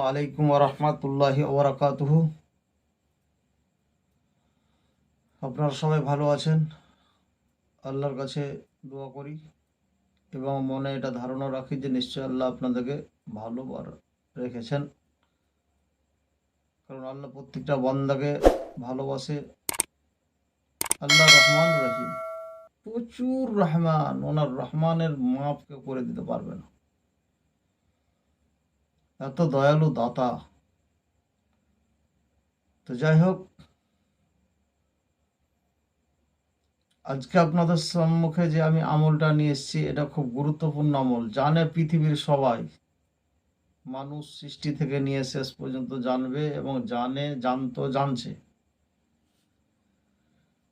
আলাইকুম রহমতুল্লাহি ওবরাকাতুহ আপনারা সবাই ভালো আছেন? আল্লাহর কাছে দোয়া করি এবং মনে এটা ধারণা রাখি যে নিশ্চয় আল্লাহ আপনাদেরকে ভালো রেখেছেন। কারণ আল্লাহ প্রত্যেকটা বান্দাকে ভালোবাসে। আল্লাহ রহমান রহিম। প্রচুর রহমান, ওনার রহমানের মাপ কেউ করে দিতে পারবে না এত দয়ালু দাতা। তো যাই হোক, আজকে আপনাদের সম্মুখে যে আমি আমলটা নিয়ে এসেছি, এটা খুব গুরুত্বপূর্ণ আমল। জানে পৃথিবীর সবাই। মানুষ সৃষ্টি থেকে নিয়ে শেষ পর্যন্ত জানবে এবং জানে, জানতো, জানছে।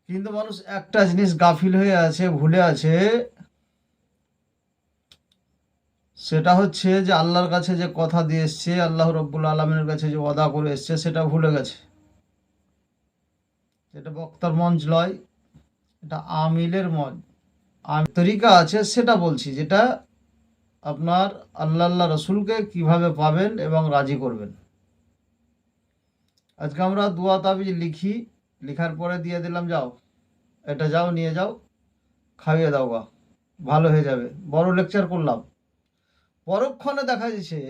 কিন্তু মানুষ একটা জিনিস গাফিল হয়ে আছে, ভুলে আছে সেটা হচ্ছে যে আল্লাহর কাছে যে কথা দিয়ে এসছে, আল্লাহ রব্বুল আলমের কাছে যে ওয়াদা করে এসছে, সেটা ভুলে গেছে। এটা বক্তার মঞ্চ লয়, এটা আমিলের মঞ্চ। তরিকা আছে, সেটা বলছি, যেটা আপনার আল্লাহ আল্লাহ রসুলকে কীভাবে পাবেন এবং রাজি করবেন। আজকে আমরা দুয়া তাবিজ লিখি, লেখার পরে দিয়ে দিলাম, যাও, এটা যাও, নিয়ে যাও, খাইয়ে দাও গা, ভালো হয়ে যাবে। বড় লেকচার করলাম। পরক্ষণে দেখা যাচ্ছে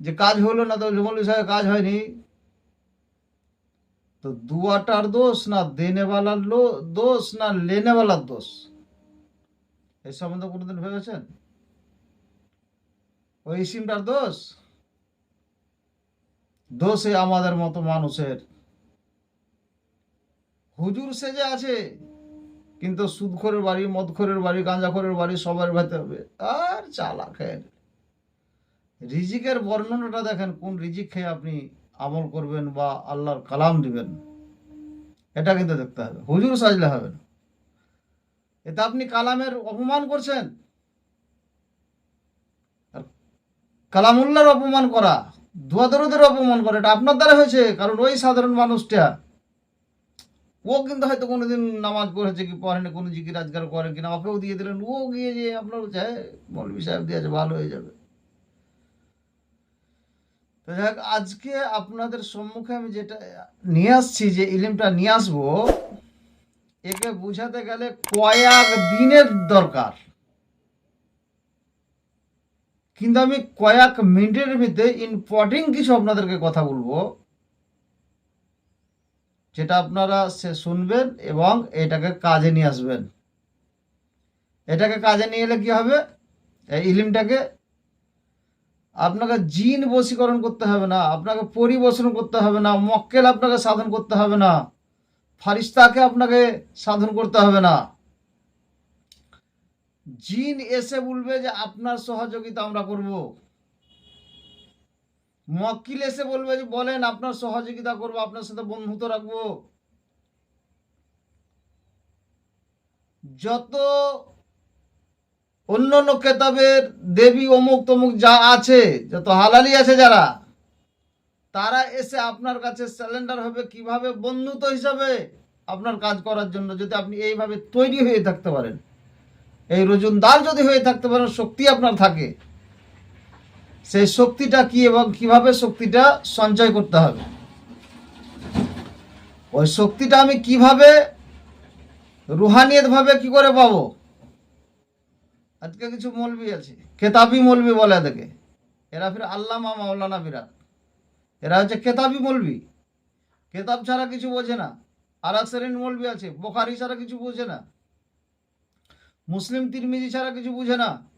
যে কাজ হলো না, তো মৌলী সাহেব কাজ হয়নি। তো দুয়াটার দোষ না দেনেওয়ালার লো, দোষ না লেনেওয়ালার দোষ? এই সম্বন্ধে কোনোদিন ভেবেছেন? ওই সিমটার দোষ? দোষে আমাদের মতো মানুষের হুজুর সেজে আছে। কিন্তু সুদখোরের বাড়ি, মদখোরের বাড়ি, গাঁজাখোরের বাড়ি সবার ভাতে হবে। আর চালাকের রিজিকের বর্ণনাটা দেখেন, কোন রিজিক খেয়ে আপনি আমল করবেন বা আল্লাহর কালাম দিবেন। এটা কিন্তু দেখতে হবে। হুজুর সাজলে হবে না। এতে আপনি কালামের অপমান করছেন। কালামুল্লার অপমান করা, দুয়াদরদের অপমান করা, এটা আপনার দ্বারা হয়েছে, কারণ ওই সাধারণ মানুষটা ও কিন্তু হয়তো কোনোদিন নামাজ পড়েছে কি পড়েনি, কোনো জিকির আজকাল করে কিনা, ওকেও দিয়ে দিলেন। ও গিয়ে যে আপনার বলছে হ্যাঁ মৌলবী সাহেব দিয়েছে ভালো হয়ে যাবে। তো যাই আজকে আপনাদের সম্মুখে আমি যেটা নিয়ে আসছি, যে ইলিমটা নিয়ে আসব, একে বুঝাতে গেলে কয়েক দিনের দরকার। কিন্তু আমি কয়েক মিনিটের ভিতরে ইম্পর্টেন্ট কিছু আপনাদেরকে কথা বলব। যেটা আপনারা সে শুনবেন এবং এটাকে কাজে নিয়ে আসবেন। এটাকে কাজে নিয়ে এলে কী হবে? এই ইলিমটাকে আপনাকে জিন বশীকরণ করতে হবে না, আপনাকে পরিবসন করতে হবে না, মক্কেল আপনাকে সাধন করতে হবে না, ফারিস্তাকে আপনাকে সাধন করতে হবে না। জিন এসে বলবে যে আপনার সহযোগিতা আমরা করব। মক্কিল এসে বলবে যে, বলেন, আপনার সহযোগিতা করব, আপনার সাথে বন্ধুত্ব রাখব। যত অন্য অন্য কেতাবের দেবী অমুক তমুক যা আছে, যত হালালি আছে যারা, তারা এসে আপনার কাছে স্যালেন্ডার হবে কীভাবে? বন্ধুত্ব হিসাবে আপনার কাজ করার জন্য যদি আপনি এইভাবে তৈরি হয়ে থাকতে পারেন। এই রোজনদার যদি হয়ে থাকতে পারেন, শক্তি আপনার থাকে। সেই শক্তিটা কি এবং কীভাবে শক্তিটা সঞ্চয় করতে হবে? ওই শক্তিটা আমি কীভাবে রুহানিয়ত ভাবে কি করে পাবো? আজকে কিছু মলবি আছে। কেতাবি মলবি বলে এদেরকে। এরা ফির আল্লামা মাওলানা বিরাট। এরা হচ্ছে কেতাবি মলবি। কেতাব ছাড়া কিছু বোঝে না। আর এক শ্রেণির মলবি আছে। বোখারি ছাড়া কিছু বোঝে না। মুসলিম তিরমিজি ছাড়া কিছু বুঝে না।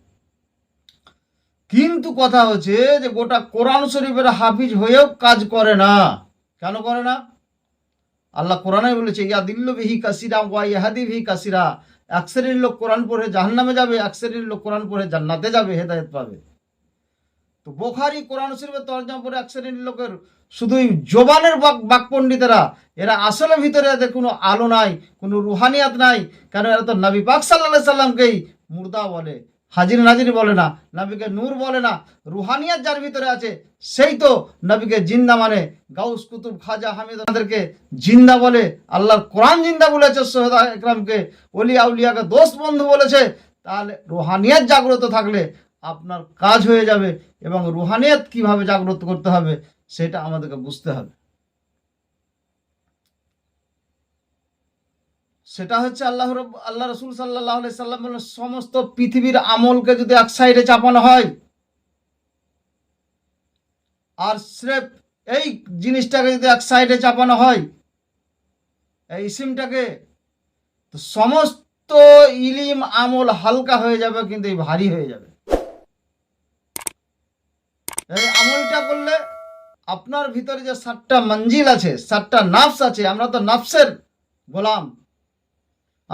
কিন্তু কথা হচ্ছে যে গোটা কোরআন শরীফের হাফিজ হয়েও কাজ করে না। কেন করে না? আল্লাহ কোরআনে বলেছে, ইয়া দিল্ল বিহি কাসিরা ওয়া ইহাদি বিহি কাসিরা। এক শ্রেণির লোক কোরআন পড়ে জাহান্নামে যাবে, এক শ্রেণির লোক কোরআন পড়ে জান্নাতে যাবে, হেদায়েত পাবে। তো বোখারি কোরআন শরীফের তর্জমা পড়ে এক শ্রেণির লোকের শুধুই জোবানের বাক বাক পণ্ডিতেরা এরা আসলে ভিতরে এদের কোনো আলো নাই, কোনো রুহানিয়াত নাই। কারণ এরা তো নবী পাক সাল্লাহ সাল্লামকেই মুর্দা বলে। হাজির নাজির বলে না, নবীকে নূর বলে না, রুহানিয়াত যার ভিতরে আছে, সেই তো নবীকে জিন্দা মানে। গাউস কুতুব খাজা হামিদ আমাদেরকে জিন্দা বলে, আল্লাহর কোরআন জিন্দা বলেছে সোহেদা একরামকে অলি আউলিয়াকে দোস্ত বন্ধু বলেছে, তাহলে রুহানিয়াত জাগ্রত থাকলে আপনার কাজ হয়ে যাবে এবং রুহানিয়াত কীভাবে জাগ্রত করতে হবে, সেটা আমাদেরকে বুঝতে হবে। সেটা হচ্ছে আল্লাহ আল্লাহ রসুল সাল্লাহ সাল্লাম সমস্ত পৃথিবীর আমলকে যদি এক সাইডে চাপানো হয়, আর স্রেফ এই জিনিসটাকে যদি এক সাইডে চাপানো হয়, এই ইসিমটাকে, তো সমস্ত ইলিম আমল হালকা হয়ে যাবে, কিন্তু এই ভারী হয়ে যাবে। এই আমলটা করলে আপনার ভিতরে যে সাতটা মঞ্জিল আছে, সাতটা নাফস আছে, আমরা তো নাফসের গোলাম।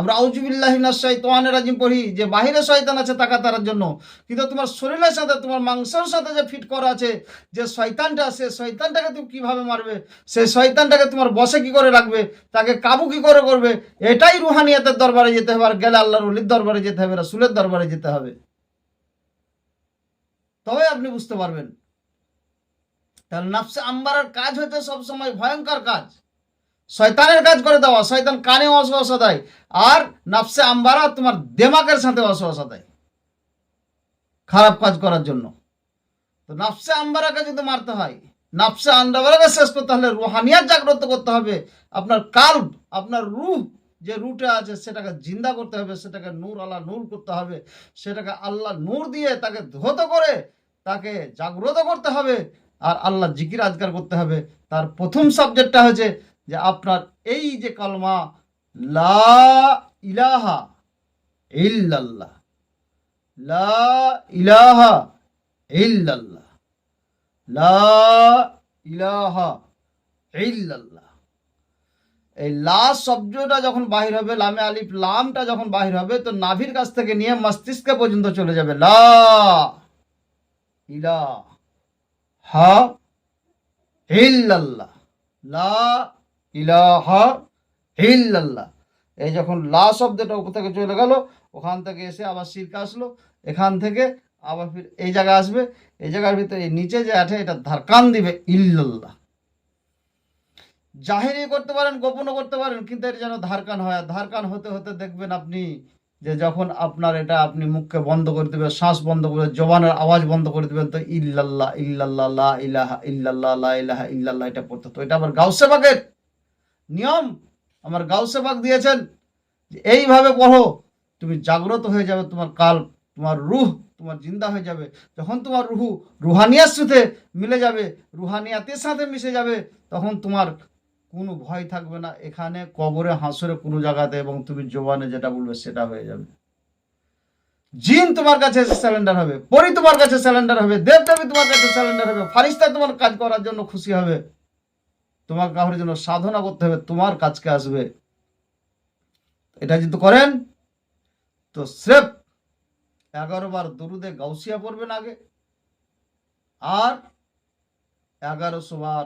আমরা আউজুবিল্লাহিনাশাইতানের রাজিম পড়ি যে বাহিরে শয়তান আছে তাকা তারার জন্য। কিন্তু তোমার শরীরের সাথে, তোমার মাংসের সাথে যে ফিট করা আছে, যে শয়তানটা সে শয়তানটাকে তুমি কীভাবে মারবে? সেই শয়তানটাকে তোমার বসে কি করে রাখবে? তাকে কাবু কি করে করবে? এটাই রুহানিয়াতের দরবারে যেতে হবে, আর গেলে আল্লাহর উলির দরবারে যেতে হবে, রাসুলের দরবারে যেতে হবে। তবে আপনি বুঝতে পারবেন তাহলে নাফসে আম্বারার কাজ হচ্ছে সবসময় ভয়ঙ্কর কাজ। শয়তানের কাজ করে দেওয়া, শয়তান কানে অসহসা দেয়, আর নাফসে আম্বারা তোমার দেমাকের সাথে অসহসা দেয়। খারাপ কাজ করার জন্য। তো নাফসে আম্বারাকে যদি মারতে হয়, নাফসে আন্ডাবারাকে শেষ করতে হলে রুহানিয়াত জাগ্রত করতে হবে। আপনার কাল্ব, আপনার রুহ যে রুটে আছে, সেটাকে জিন্দা করতে হবে, সেটাকে নূর আল্লাহ নূর করতে হবে, সেটাকে আল্লাহ নূর দিয়ে তাকে ধৌত করে তাকে জাগ্রত করতে হবে, আর আল্লাহ জিকির আজগার করতে হবে। তার প্রথম সাবজেক্টটা হচ্ছে যে আপনার এই যে কলমা, লা ইলাহা ইল্লাল্লাহ, লা ইলাহা ইল্লাল্লাহ, লা ইল্লাল্লাহ। এই লা শব্দটা যখন বাহির হবে, লামে আলিফ, লামটা যখন বাহির হবে, তো নাভির কাছ থেকে নিয়ে মস্তিষ্ক পর্যন্ত চলে যাবে। লা ইলা হা ইল্লাল্লাহ, লা ইলাহা ইল্লাল্লাহ। এই যখন লা শব্দটা উপর থেকে চলে গেল, ওখান থেকে এসে আবার সিরকা আসলো। এখান থেকে আবার ফির এই জায়গা আসবে। এই জায়গার ভিতরে নিচে যে আছে, এটা ধারকান দিবে ইল্লাল্লাহ। জাহিরি করতে পারেন, গোপনও করতে পারেন, কিন্তু এটা যেন ধারকান হয়। ধারকান হতে হতে দেখবেন আপনি যে যখন আপনার এটা আপনি মুখকে বন্ধ করে দেবেন, শ্বাস বন্ধ করে, জবানের আওয়াজ বন্ধ করে দেবেন, তো ইল্লাল্লাহ ইল্লাল্লাহ, লা ইলাহা ইল্লাল্লাহ, লা ইলাহা ইল্লাল্লাহ, এটা পড়তে তো এটা আবার গাউসে বাগের। নিয়ম আমার গাউসে বাগ দিয়েছেন যে এইভাবে পড়ো, তুমি জাগ্রত হয়ে যাবে, তোমার কাল, তোমার রুহ, তোমার জিন্দা হয়ে যাবে। যখন তোমার রুহু রুহানিয়ার সাথে মিলে যাবে রুহানিয়াতের সাথে মিশে যাবে, তখন তোমার কোনো ভয় থাকবে না। এখানে কবরে, হাঁসরে কোনো জায়গাতে এবং তুমি জোবানে যেটা বলবে সেটা হয়ে যাবে। জিন তোমার কাছে স্যালেন্ডার হবে, পরি তোমার কাছে স্যালেন্ডার হবে, দেবদেবী তোমার কাছে স্যালেন্ডার হবে, ফারিস্তা তোমার কাজ করার জন্য খুশি হবে। তোমার কাউর জন্য সাধনা করতে হবে, তোমার কাজকে আসবে। এটা যদি করেন, তো স্রেফ এগারো বার দরুদে গাউসিয়া পড়বেন আগে, আর এগারোশো বার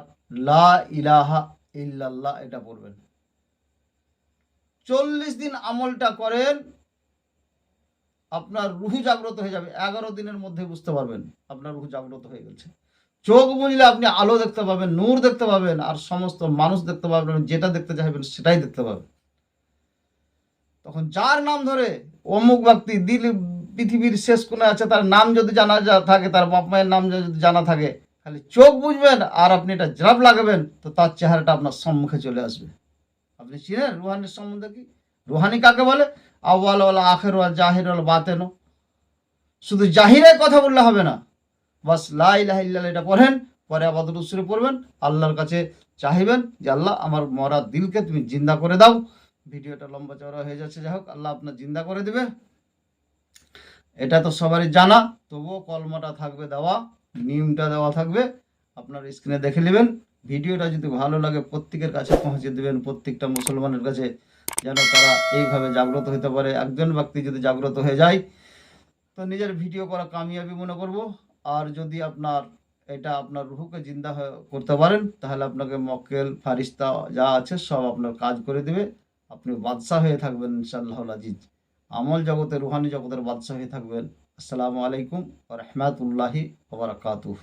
লা ইলাহা ইল্লাল্লাহ এটা পড়বেন। চল্লিশ দিন আমলটা করেন, আপনার রুহু জাগ্রত হয়ে যাবে। এগারো দিনের মধ্যে বুঝতে পারবেন, আপনার রুহু জাগ্রত হয়ে গেছে। চোখ বুঝলে আপনি আলো দেখতে পাবেন, নূর দেখতে পাবেন, আর সমস্ত মানুষ দেখতে পাবেন যেটা দেখতে চাইবেন সেটাই দেখতে পাবেন। তখন যার নাম ধরে অমুক ব্যক্তি দিল, পৃথিবীর শেষ কোণে আছে, তার নাম যদি জানা থাকে, তার বাপ মায়ের নাম যদি জানা থাকে খালি চোখ বুঝবেন আর আপনি এটা জাপ লাগাবেন, তো তার চেহারাটা আপনার সম্মুখে চলে আসবে। আপনি চিনেন রুহানির সম্বন্ধে কি? রুহানি কাকে বলে? আওয়াল ওয়ালা আখের জাহির বাতেন। শুধু জাহিরের কথা বললে হবে না বাস লা ইলাহা ইল্লাল্লাহ, এটা পড়েন, পরে আবাদত উসরে পড়বেন। আল্লাহর কাছে চাইবেন যে আল্লাহ আমার মরা দিলকে তুমি জিন্দা করে দাও। ভিডিওটা লম্বা চওড়া হয়ে যাচ্ছে, যাই হোক, আল্লাহ আপনার জিন্দা করে দেবে। এটা তো সবারই জানা, তবুও কলমাটা থাকবে দেওয়া, নিয়মটা দেওয়া থাকবে। আপনার স্ক্রিনে দেখে নেবেন। ভিডিওটা যদি ভালো লাগে, প্রত্যেকের কাছে পৌঁছে দেবেন, প্রত্যেকটা মুসলমানের কাছে, যেন তারা এইভাবে জাগ্রত হতে পারে। একজন ব্যক্তি যদি জাগ্রত হয়ে যায়, তো নিজের ভিডিও করা কামিয়াবি মনে করব। আর যদি আপনার এটা আপনার রুহুকে জিন্দা করতে পারেন, তাহলে আপনাকে মক্কেল, ফারিস্তা যা আছে সব আপনার কাজ করে দেবে। আপনি বাদশাহ হয়ে থাকবেন ইনশাআল্লাহ আজিজ। আমল জগতে, রুহানি জগতের বাদশাহ হয়ে থাকবেন। আসসালামু আলাইকুম রহমাতুল্লাহি ওবরাকাতুহ